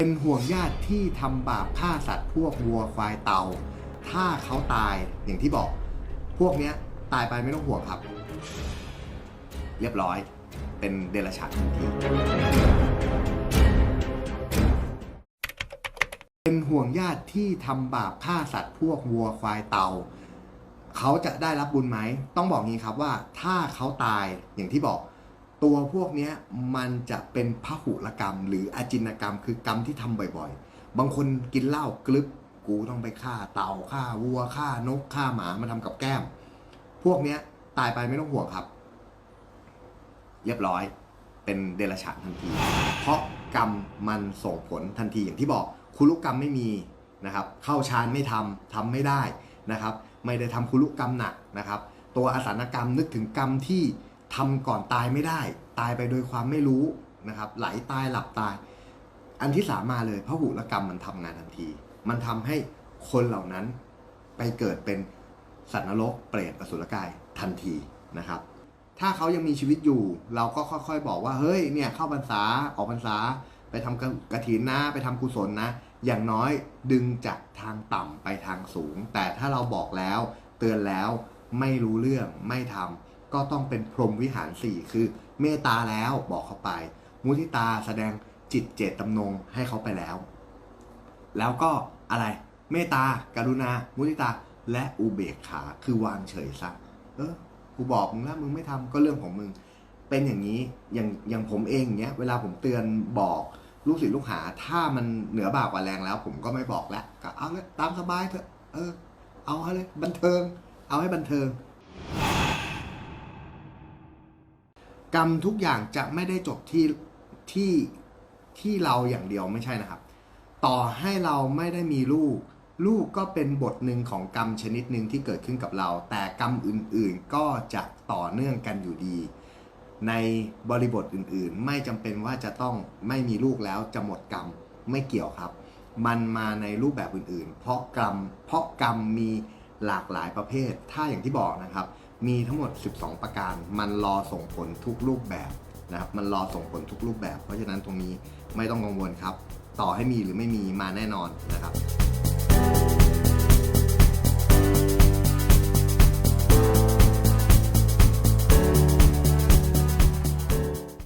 เป็นห่วงญาติที่ทำบาปฆ่าสัตว์พวกวัวควายเตา ถ้าเขาตายอย่างที่บอก พวกเนี้ยตายไปไม่ต้องห่วงครับ เรียบร้อย เป็นเดรัจฉานทันที เป็นห่วงญาติที่ทำบาปฆ่าสัตว์พวกวัวควายเตา เขาจะได้รับบุญไหม ต้องบอกงี้ครับว่าถ้าเขาตายอย่างที่บอก ตัวพวกนี้มันจะเป็นพหุรกรรม หรืออาจินกรรม คือกรรมที่ทำบ่อยๆ บางคนกินเหล้ากลึบกูต้องไปฆ่าเต่าฆ่าวัวฆ่านกฆ่าหมามาทำกับแก้ม พวกเนี้ยตายไปไม่ต้องห่วงครับ เรียบร้อยเป็นเดรัจฉานทันที เพราะกรรมมันส่งผลทันทีอย่างที่บอกคุลุกรรมไม่มีนะครับ เข้าฌานไม่ทำทำไม่ได้นะครับ ไม่ได้ทำคุลุกรรมหนักนะครับ ตัวอสันกรรมนึกถึงกรรมที่ ทำก่อนตายไม่ได้ ตายไปโดยความไม่รู้นะครับ ไหลตายหลับตาย อันที่สามมาเลยพระหุรกรรมมันทำงานทันที มันทำให้คนเหล่านั้นไปเกิดเป็นสัตว์นรกเปรตอสุรกายทันทีนะครับ ถ้าเขายังมีชีวิตอยู่ เราก็ค่อยๆบอกว่าเฮ้ยเนี่ยเข้าพรรษาออกพรรษาไปทำกระถินนะไปทำกุศลนะ อย่างน้อยดึงจากทางต่ำไปทางสูง แต่ถ้าเราบอกแล้ว เตือนแล้วไม่รู้เรื่องไม่ทำ ก็ต้องเป็นพรหมวิหารสี่คือเมตตาแล้วบอกเขาไป มุทิตาแสดงจิตเจตจำนงให้เขาไปแล้ว แล้วก็อะไรเมตตาการุณา มุทิตาและอุเบกขาคือวางเฉยซะเออกูบอกมึงแล้วมึงไม่ทำก็เรื่องของมึง เป็นอย่างนี้อย่างอย่างผมเองเนี้ยเวลาผมเตือนบอกลูกศิษย์ลูกหา ถ้ามันเหนือบากกว่าแรงแล้ว ผมก็ไม่บอกแล้วก็เอาเลยตามสบายเถอะเออ เอาให้เลยบันเทิง เอาให้บันเทิง กรรมทุกอย่างจะไม่ได้จบที่ที่ที่เราอย่างเดียวไม่ใช่นะครับ ต่อให้เราไม่ได้มีลูก ลูกก็เป็นบทหนึ่งของกรรมชนิดหนึ่งที่เกิดขึ้นกับเรา แต่กรรมอื่นๆก็จะต่อเนื่องกันอยู่ดี ในบริบทอื่นๆ ไม่จำเป็นว่าจะต้องไม่มีลูกแล้วจะหมดกรรมไม่เกี่ยวครับ มันมาในรูปแบบอื่นๆ เพราะกรรมเพราะกรรมมี หลากหลายประเภท ถ้าอย่างที่บอกนะครับ มีทั้งหมด 12 ประการ มันรอส่งผลทุกรูปแบบนะครับ มันรอส่งผลทุกรูปแบบ เพราะฉะนั้นตรงนี้ไม่ต้องกังวลครับ ต่อให้มีหรือไม่มีมาแน่นอนนะครับ